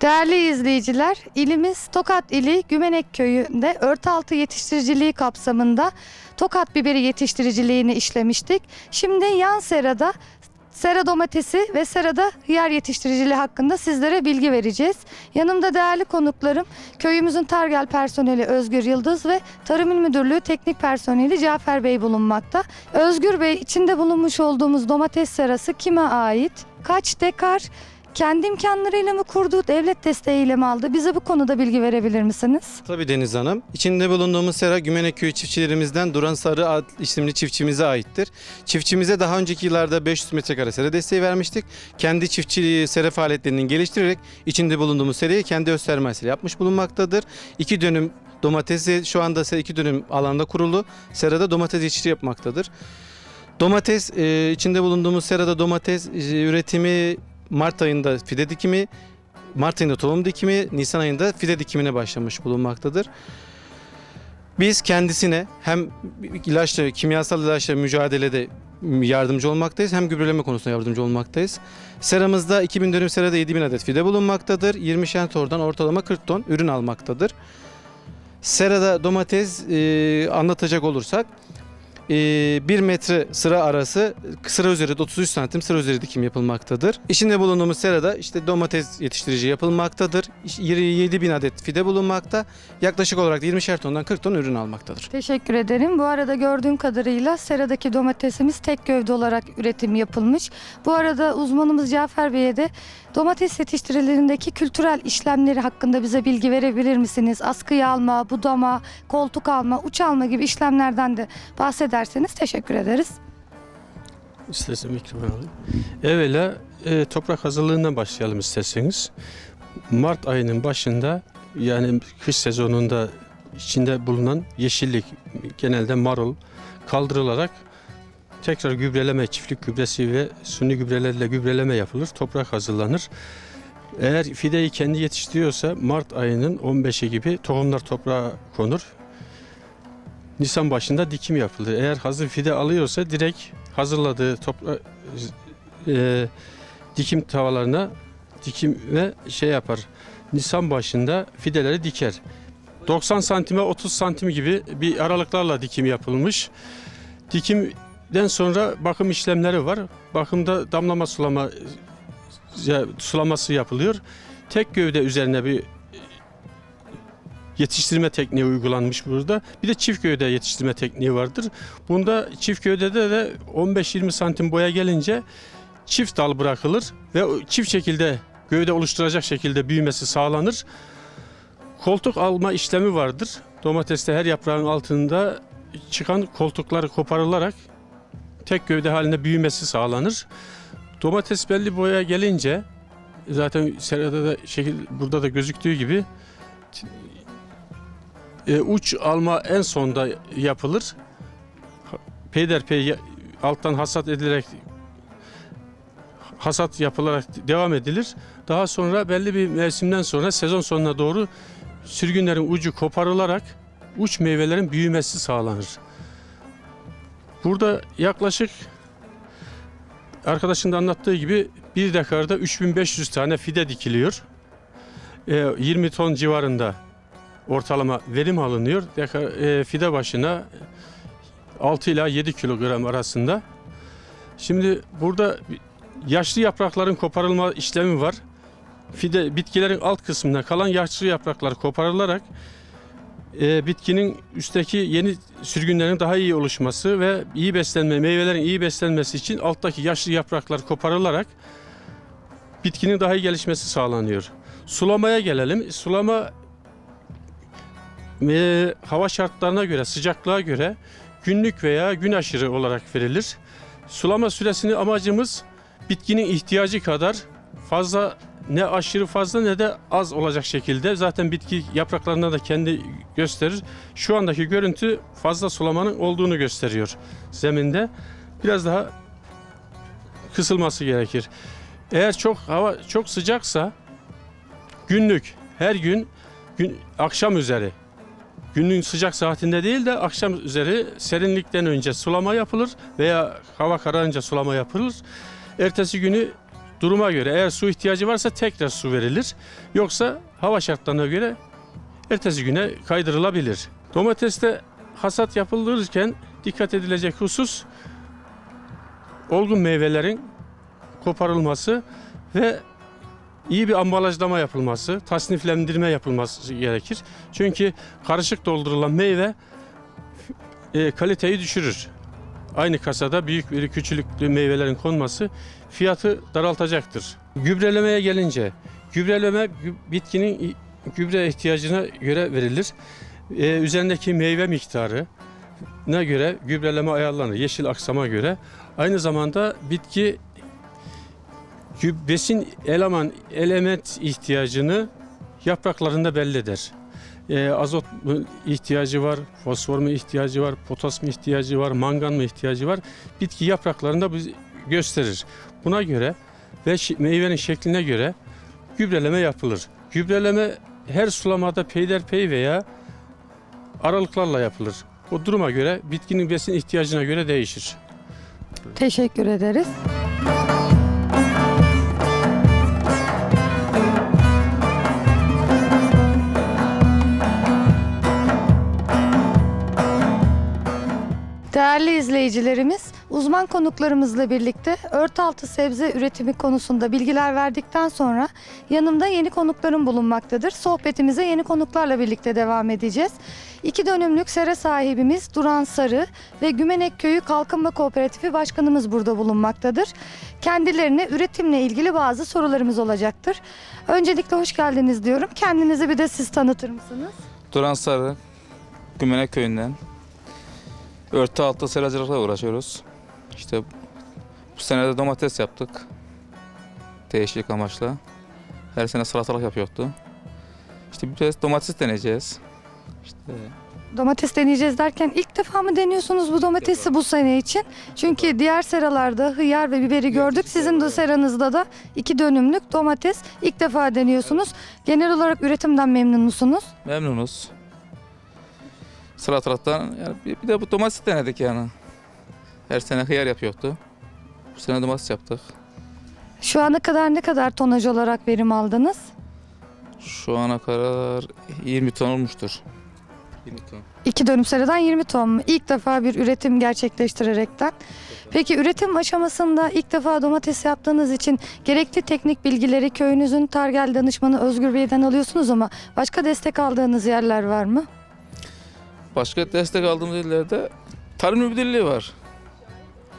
Değerli izleyiciler, ilimiz Tokat ili Gümenek köyünde örtaltı yetiştiriciliği kapsamında Tokat biberi yetiştiriciliğini işlemiştik. Şimdi yan serada sera domatesi ve serada hıyar yetiştiriciliği hakkında sizlere bilgi vereceğiz. Yanımda değerli konuklarım köyümüzün Targel personeli Özgür Yıldız ve Tarım İl Müdürlüğü teknik personeli Cafer Bey bulunmakta. Özgür Bey içinde bulunmuş olduğumuz domates serası kime ait? Kaç dekar? Kendi imkanlarıyla mı kurdu, devlet desteğiyle mi aldı? Bize bu konuda bilgi verebilir misiniz? Tabii Deniz Hanım. İçinde bulunduğumuz sera Gümenek Köyü çiftçilerimizden Duran Sarı isimli çiftçimize aittir. Çiftçimize daha önceki yıllarda 500 metrekare sera desteği vermiştik. Kendi çiftçiliği sera faaliyetlerini geliştirerek içinde bulunduğumuz serayı kendi öz sermayesiyle yapmış bulunmaktadır. İki dönüm domatesi şu anda iki dönüm alanda kurulu. Serada domates yetiştirici yapmaktadır. Domates e, içinde bulunduğumuz serada domates e, üretimi Mart ayında fide dikimi, Mart ayında tohum dikimi, Nisan ayında fide dikimine başlamış bulunmaktadır. Biz kendisine hem ilaçla, kimyasal ilaçla mücadelede yardımcı olmaktayız hem gübreleme konusunda yardımcı olmaktayız. Seramızda 2000 dönüm serada 7000 adet fide bulunmaktadır. 20 tordan ortalama 40 ton ürün almaktadır. Serada domates e, anlatacak olursak 1 metre sıra arası sıra üzeri de 33 santim sıra üzeri dikim yapılmaktadır. İçinde bulunduğumuz serada işte domates yetiştirici yapılmaktadır. 7 bin adet fide bulunmakta. Yaklaşık olarak da 20'şer tondan 40 ton ürün almaktadır. Teşekkür ederim. Bu arada gördüğüm kadarıyla seradaki domatesimiz tek gövde olarak üretim yapılmış. Bu arada uzmanımız Cafer Bey'e de domates yetiştiricilerindeki kültürel işlemleri hakkında bize bilgi verebilir misiniz? Askıya alma, budama, koltuk alma, uç alma gibi işlemlerden de bahsederseniz teşekkür ederiz. İstersen mikrofon alayım. Evvela e, toprak hazırlığından başlayalım isterseniz. Mart ayının başında yani kış sezonunda içinde bulunan yeşillik genelde marul kaldırılarak tekrar gübreleme, çiftlik gübresi ve suni gübrelerle gübreleme yapılır. Toprak hazırlanır. Eğer fideyi kendi yetiştiriyorsa Mart ayının 15'i gibi tohumlar toprağa konur. Nisan başında dikim yapılır. Eğer hazır fide alıyorsa direkt hazırladığı topra e, dikim tavalarına dikim ve şey yapar. Nisan başında fideleri diker. 90 santime 30 santim gibi bir aralıklarla dikim yapılmış. Dikimden sonra bakım işlemleri var. Bakımda damlama sulama ya, sulaması yapılıyor. Tek gövde üzerine bir yetiştirme tekniği uygulanmış burada. Bir de çift gövde yetiştirme tekniği vardır. Bunda çift gövdede de 15-20 santim boya gelince çift dal bırakılır ve çift şekilde gövde oluşturacak şekilde büyümesi sağlanır. Koltuk alma işlemi vardır. Domateste her yaprağın altında çıkan koltukları koparılarak tek gövde halinde büyümesi sağlanır. Domates belli boya gelince zaten serada da şekil burada da gözüktüğü gibi e, uç alma en sonda yapılır. Peyderpey alttan hasat edilerek hasat yapılarak devam edilir. Daha sonra belli bir mevsimden sonra sezon sonuna doğru sürgünlerin ucu koparılarak uç meyvelerin büyümesi sağlanır. Burada yaklaşık arkadaşın da anlattığı gibi bir dekarda 3500 tane fide dikiliyor. E, 20 ton civarında ortalama verim alınıyor. E, fide başına 6 ila 7 kilogram arasında. Şimdi burada yaşlı yaprakların koparılma işlemi var. Fide bitkilerin alt kısmında kalan yaşlı yapraklar koparılarak e, bitkinin üstteki yeni sürgünlerin daha iyi oluşması ve iyi beslenme, meyvelerin iyi beslenmesi için alttaki yaşlı yapraklar koparılarak bitkinin daha iyi gelişmesi sağlanıyor. Sulamaya gelelim. Sulama e, hava şartlarına göre, sıcaklığa göre günlük veya gün aşırı olarak verilir. Sulama süresini amacımız bitkinin ihtiyacı kadar fazla ne aşırı fazla ne de az olacak şekilde. Zaten bitki yapraklarında da kendi gösterir. Şu andaki görüntü fazla sulamanın olduğunu gösteriyor zeminde. Biraz daha kısılması gerekir. Eğer çok hava çok sıcaksa günlük her gün gün akşam üzeri günün sıcak saatinde değil de akşam üzeri serinlikten önce sulama yapılır veya hava kararınca sulama yapılır. Ertesi günü duruma göre eğer su ihtiyacı varsa tekrar su verilir. Yoksa hava şartlarına göre ertesi güne kaydırılabilir. Domateste hasat yapılırken dikkat edilecek husus olgun meyvelerin koparılması ve iyi bir ambalajlama yapılması, tasniflendirme yapılması gerekir. Çünkü karışık doldurulan meyve e, kaliteyi düşürür. Aynı kasada büyük bir küçülüklü meyvelerin konması fiyatı daraltacaktır. Gübrelemeye gelince, gübreleme gü- bitkinin gübre ihtiyacına göre verilir. Ee, üzerindeki meyve miktarına göre gübreleme ayarlanır. Yeşil aksama göre. Aynı zamanda bitki besin eleman element ihtiyacını yapraklarında belli eder. Ee, azot mu ihtiyacı var, fosfor mu ihtiyacı var, potas mı ihtiyacı var, mangan mı ihtiyacı var. Bitki yapraklarında bu gösterir. Buna göre ve meyvenin şekline göre gübreleme yapılır. Gübreleme her sulamada peyderpey veya aralıklarla yapılır. O duruma göre bitkinin besin ihtiyacına göre değişir. Teşekkür ederiz. Değerli izleyicilerimiz, uzman konuklarımızla birlikte örtü altı sebze üretimi konusunda bilgiler verdikten sonra yanımda yeni konuklarım bulunmaktadır. Sohbetimize yeni konuklarla birlikte devam edeceğiz. İki dönümlük sera sahibimiz Duran Sarı ve Gümenek Köyü Kalkınma Kooperatifi Başkanımız burada bulunmaktadır. Kendilerine üretimle ilgili bazı sorularımız olacaktır. Öncelikle hoş geldiniz diyorum. Kendinizi bir de siz tanıtır mısınız? Duran Sarı, Gümenek köyünden. Örtü altı seracılıkla uğraşıyoruz. İşte bu sene de domates yaptık. Değişiklik amaçla. Her sene salatalık yapıyordu. İşte biraz domates deneyeceğiz. İşte Domates deneyeceğiz derken ilk defa mı deniyorsunuz bu domatesi bu sene için? Çünkü diğer seralarda hıyar ve biberi gördük. Sizin de seranızda da iki dönümlük domates ilk defa deniyorsunuz. Genel olarak üretimden memnun musunuz? memnunuz. Salatalıktan yani bir, bir de bu domates denedik yani. Her sene hıyar yapıyordu. Bu sene domates yaptık. Şu ana kadar ne kadar tonaj olarak verim aldınız? Şu ana kadar 20 ton olmuştur. 20 ton. İki dönüm seradan 20 ton mu? İlk defa bir üretim gerçekleştirerekten. Peki üretim aşamasında ilk defa domates yaptığınız için gerekli teknik bilgileri köyünüzün Targel danışmanı Özgür Bey'den alıyorsunuz ama başka destek aldığınız yerler var mı? Başka destek aldığımız illerde tarım müdürlüğü var.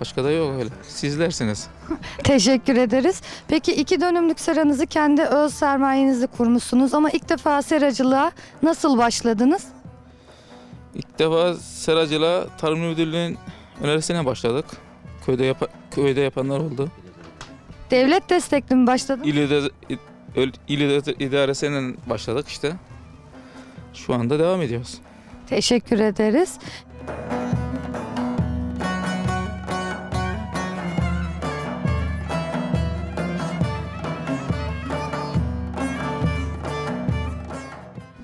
Başka da yok öyle. Sizlersiniz. Teşekkür ederiz. Peki iki dönümlük seranızı kendi öz sermayenizle kurmuşsunuz ama ilk defa seracılığa nasıl başladınız? İlk defa seracılığa tarım müdürlüğünün önerisine başladık. Köyde yapa- köyde yapanlar oldu. Devlet destekli mi başladınız? İl, ide- il, il başladık işte. Şu anda devam ediyoruz. Teşekkür ederiz.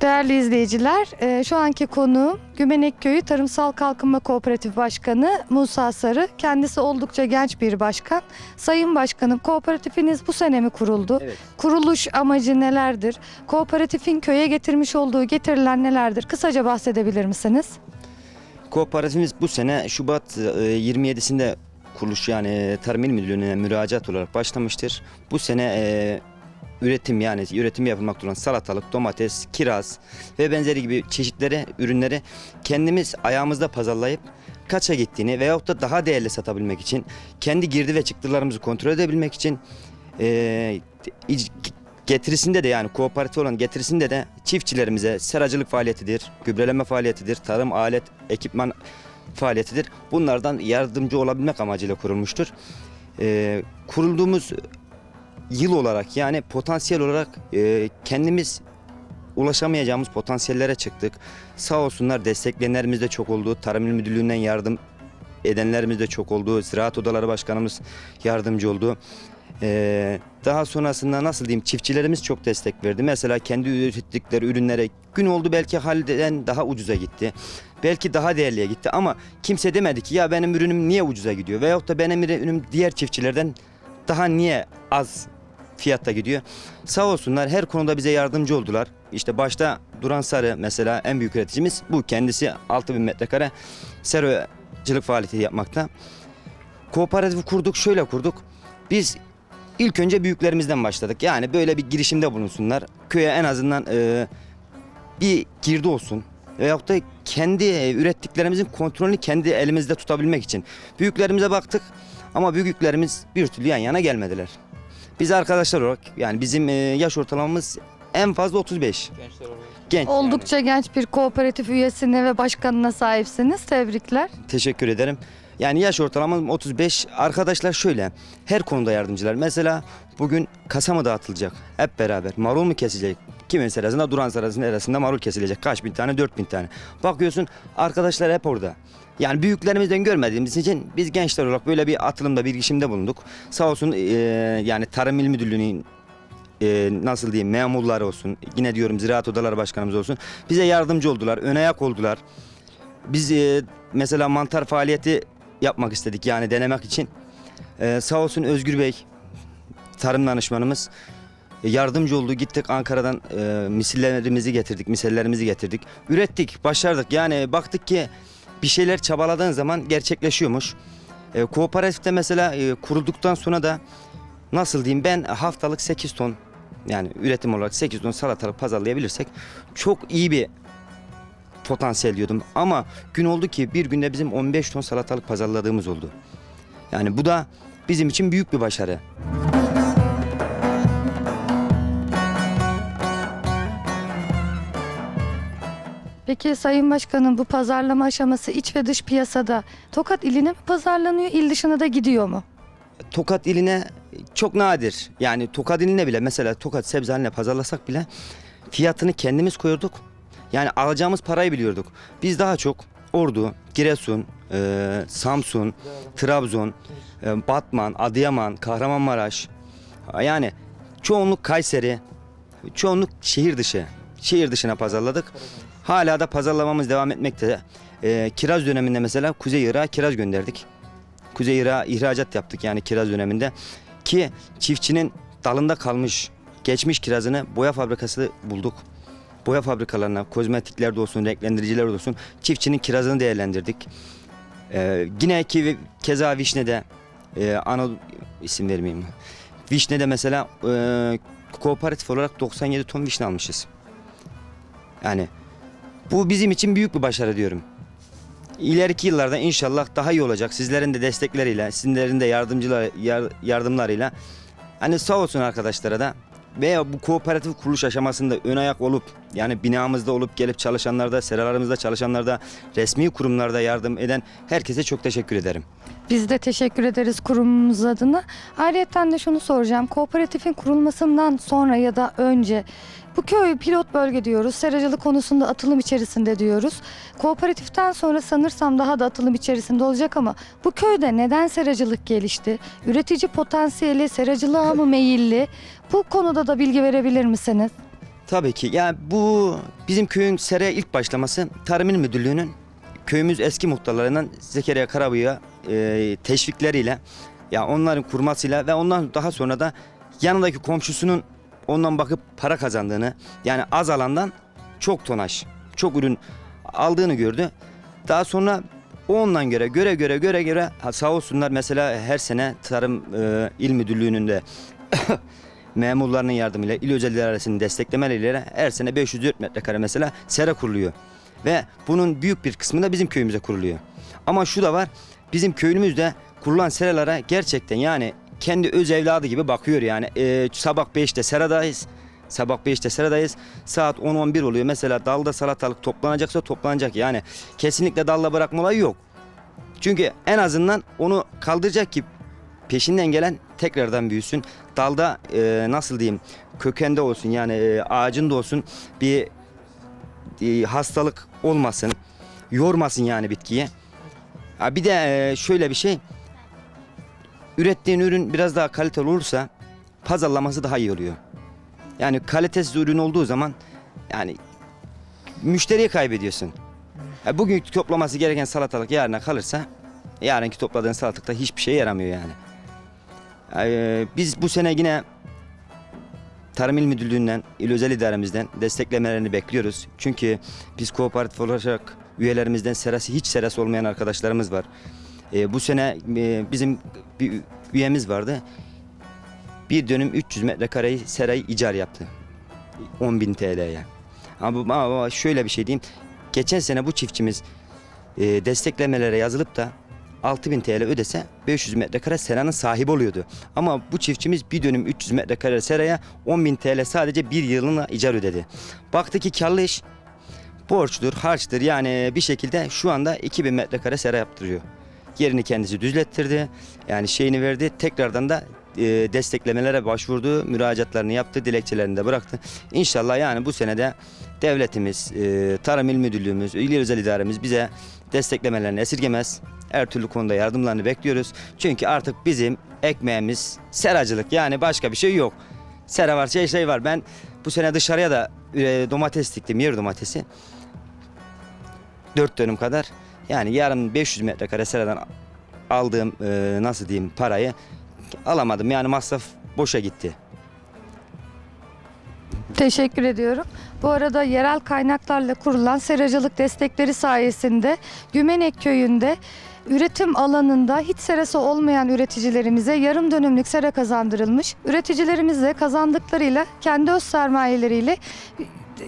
Değerli izleyiciler, e, şu anki konuğum Gümenek Köyü Tarımsal Kalkınma Kooperatif Başkanı Musa Sarı. Kendisi oldukça genç bir başkan. Sayın Başkanım, kooperatifiniz bu sene mi kuruldu? Evet. Kuruluş amacı nelerdir? Kooperatifin köye getirmiş olduğu getiriler nelerdir? Kısaca bahsedebilir misiniz? Kooperatifimiz bu sene Şubat e, 27'sinde kuruluş yani e, Tarım İl Müdürlüğü'ne müracaat olarak başlamıştır. Bu sene e, üretim yani üretim yapılmakta olan salatalık, domates, kiraz ve benzeri gibi çeşitleri, ürünleri kendimiz ayağımızda pazarlayıp kaça gittiğini veyahut da daha değerli satabilmek için kendi girdi ve çıktılarımızı kontrol edebilmek için e, getirisinde de yani kooperatif olan getirisinde de çiftçilerimize seracılık faaliyetidir, gübreleme faaliyetidir, tarım alet, ekipman faaliyetidir. Bunlardan yardımcı olabilmek amacıyla kurulmuştur. Ee, kurulduğumuz yıl olarak yani potansiyel olarak e, kendimiz ulaşamayacağımız potansiyellere çıktık. Sağ olsunlar destekleyenlerimiz de çok oldu. Tarım İl Müdürlüğü'nden yardım edenlerimiz de çok oldu. Ziraat Odaları Başkanımız yardımcı oldu. Ee, daha sonrasında nasıl diyeyim çiftçilerimiz çok destek verdi. Mesela kendi ürettikleri ürünlere gün oldu belki halden daha ucuza gitti. Belki daha değerliye gitti ama kimse demedi ki ya benim ürünüm niye ucuza gidiyor veyahut da benim ürünüm diğer çiftçilerden daha niye az fiyatta gidiyor. Sağ olsunlar her konuda bize yardımcı oldular. İşte başta Duran Sarı mesela en büyük üreticimiz bu. Kendisi 6000 metrekare seracılık faaliyeti yapmakta. Kooperatifi kurduk, şöyle kurduk. Biz ilk önce büyüklerimizden başladık. Yani böyle bir girişimde bulunsunlar. Köye en azından e, bir girdi olsun. Veyahut da kendi ürettiklerimizin kontrolünü kendi elimizde tutabilmek için. Büyüklerimize baktık ama büyüklerimiz bir türlü yan yana gelmediler. Biz arkadaşlar olarak yani bizim e, yaş ortalamamız en fazla 35. Gençler olarak. Genç. yani. Oldukça genç bir kooperatif üyesine ve başkanına sahipsiniz. Tebrikler. Teşekkür ederim. Yani yaş ortalamam 35. Arkadaşlar şöyle her konuda yardımcılar. Mesela bugün kasa mı dağıtılacak? Hep beraber. Marul mu kesilecek? Kimin serasında Duran serasının arasında marul kesilecek. Kaç bin tane? Dört bin tane. Bakıyorsun arkadaşlar hep orada. Yani büyüklerimizden görmediğimiz için biz gençler olarak böyle bir atılımda bir girişimde bulunduk. Sağ olsun eee, yani Tarım İl Müdürlüğü'nün eee, nasıl diyeyim memurları olsun. Yine diyorum Ziraat Odaları Başkanımız olsun. Bize yardımcı oldular. Ön ayak oldular. Biz eee, mesela mantar faaliyeti yapmak istedik yani denemek için. Eee, sağ olsun Özgür Bey tarım danışmanımız e, yardımcı oldu. Gittik Ankara'dan e, misillerimizi getirdik, misellerimizi getirdik. Ürettik, başardık. Yani baktık ki bir şeyler çabaladığın zaman gerçekleşiyormuş. E, kooperatifte mesela e, kurulduktan sonra da nasıl diyeyim ben haftalık 8 ton yani üretim olarak 8 ton salatalık pazarlayabilirsek çok iyi bir potansiyel diyordum. Ama gün oldu ki bir günde bizim 15 ton salatalık pazarladığımız oldu. Yani bu da bizim için büyük bir başarı. Peki Sayın Başkanım bu pazarlama aşaması iç ve dış piyasada Tokat iline mi pazarlanıyor, il dışına da gidiyor mu? Tokat iline çok nadir. Yani Tokat iline bile mesela Tokat sebze pazarlasak bile fiyatını kendimiz koyuyorduk. Yani alacağımız parayı biliyorduk. Biz daha çok Ordu, Giresun, e, Samsun, Trabzon, e, Batman, Adıyaman, Kahramanmaraş yani çoğunluk Kayseri, çoğunluk şehir dışı. Şehir dışına pazarladık. Hala da pazarlamamız devam etmekte. E, kiraz döneminde mesela Kuzey Irak'a kiraz gönderdik. Kuzey Irak'a ihracat yaptık yani kiraz döneminde. Ki çiftçinin dalında kalmış, geçmiş kirazını boya fabrikası bulduk. Boya fabrikalarına, kozmetiklerde olsun, renklendiricilerde olsun çiftçinin kirazını değerlendirdik. Ee, yine ki keza Vişne'de, e, ana isim vermeyeyim. Vişne'de mesela e, kooperatif olarak 97 ton vişne almışız. Yani bu bizim için büyük bir başarı diyorum. İleriki yıllarda inşallah daha iyi olacak. Sizlerin de destekleriyle, sizlerin de yardımcılar yar- yardımlarıyla hani sağ olsun arkadaşlara da veya bu kooperatif kuruluş aşamasında ön ayak olup yani binamızda olup gelip çalışanlarda, seralarımızda çalışanlarda, resmi kurumlarda yardım eden herkese çok teşekkür ederim. Biz de teşekkür ederiz kurumumuz adına. Ayrıca de şunu soracağım. Kooperatifin kurulmasından sonra ya da önce bu köy pilot bölge diyoruz. Seracılık konusunda atılım içerisinde diyoruz. Kooperatiften sonra sanırsam daha da atılım içerisinde olacak ama bu köyde neden seracılık gelişti? Üretici potansiyeli seracılığa mı meyilli? Bu konuda da bilgi verebilir misiniz? Tabii ki. Yani bu bizim köyün seraya ilk başlaması Tarım İl Müdürlüğü'nün köyümüz eski muhtarlarından Zekeriya Karabıyık'a e, teşvikleriyle ya onların kurmasıyla ve ondan daha sonra da yanındaki komşusunun ondan bakıp para kazandığını yani az alandan çok tonaj, çok ürün aldığını gördü. Daha sonra o ondan göre göre göre göre göre sağ olsunlar mesela her sene Tarım e, İl Müdürlüğü'nün de memurlarının yardımıyla il özel arasının desteklemeleriyle her sene 504 metrekare mesela sera kuruluyor. Ve bunun büyük bir kısmı da bizim köyümüze kuruluyor. Ama şu da var bizim köyümüzde kurulan seralara gerçekten yani kendi öz evladı gibi bakıyor yani. Ee, sabah 5'te seradayız. Sabah 5'te seradayız. Saat 10-11 oluyor. Mesela dalda salatalık toplanacaksa toplanacak. Yani kesinlikle dalla bırakma olayı yok. Çünkü en azından onu kaldıracak ki peşinden gelen tekrardan büyüsün. Dalda e, nasıl diyeyim kökende olsun yani e, ağacında olsun bir e, hastalık olmasın. Yormasın yani bitkiyi. Ha, bir de e, şöyle bir şey. Ürettiğin ürün biraz daha kaliteli olursa pazarlaması daha iyi oluyor. Yani kalitesiz ürün olduğu zaman yani müşteriyi kaybediyorsun. Ha, bugün toplaması gereken salatalık yarına kalırsa yarınki topladığın salatalık da hiçbir şeye yaramıyor yani. Ee, biz bu sene yine Tarım İl Müdürlüğü'nden, İl Özel İdaremizden desteklemelerini bekliyoruz. Çünkü biz kooperatif olarak üyelerimizden serası hiç serası olmayan arkadaşlarımız var. Ee, bu sene e, bizim bir üyemiz vardı. Bir dönüm 300 metrekareyi serayı icar yaptı. 10.000 TL'ye. Ama, ama şöyle bir şey diyeyim. Geçen sene bu çiftçimiz e, desteklemelere yazılıp da 6000 TL ödese 500 metrekare seranın sahibi oluyordu. Ama bu çiftçimiz bir dönüm 300 metrekare seraya 10.000 TL sadece bir yılına icar ödedi. Baktı ki karlı iş borçtur, harçtır yani bir şekilde şu anda 2000 metrekare sera yaptırıyor. Yerini kendisi düzlettirdi. Yani şeyini verdi. Tekrardan da e, desteklemelere başvurdu. Müracaatlarını yaptı. Dilekçelerini de bıraktı. İnşallah yani bu senede devletimiz, e, Tarım İl Müdürlüğümüz, İl Özel İdaremiz bize desteklemelerini esirgemez. Her türlü konuda yardımlarını bekliyoruz. Çünkü artık bizim ekmeğimiz seracılık. Yani başka bir şey yok. Sera var, şey şey var. Ben bu sene dışarıya da e, domates diktim, yer domatesi. 4 dönüm kadar. Yani yarın 500 metrekare seradan aldığım e, nasıl diyeyim parayı alamadım. Yani masraf boşa gitti. Teşekkür ediyorum. Bu arada yerel kaynaklarla kurulan seracılık destekleri sayesinde Gümenek köyünde üretim alanında hiç serası olmayan üreticilerimize yarım dönümlük sera kazandırılmış. Üreticilerimiz de kazandıklarıyla kendi öz sermayeleriyle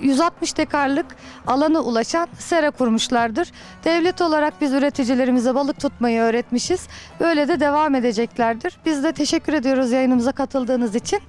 160 dekarlık alana ulaşan sera kurmuşlardır. Devlet olarak biz üreticilerimize balık tutmayı öğretmişiz. Böyle de devam edeceklerdir. Biz de teşekkür ediyoruz yayınımıza katıldığınız için.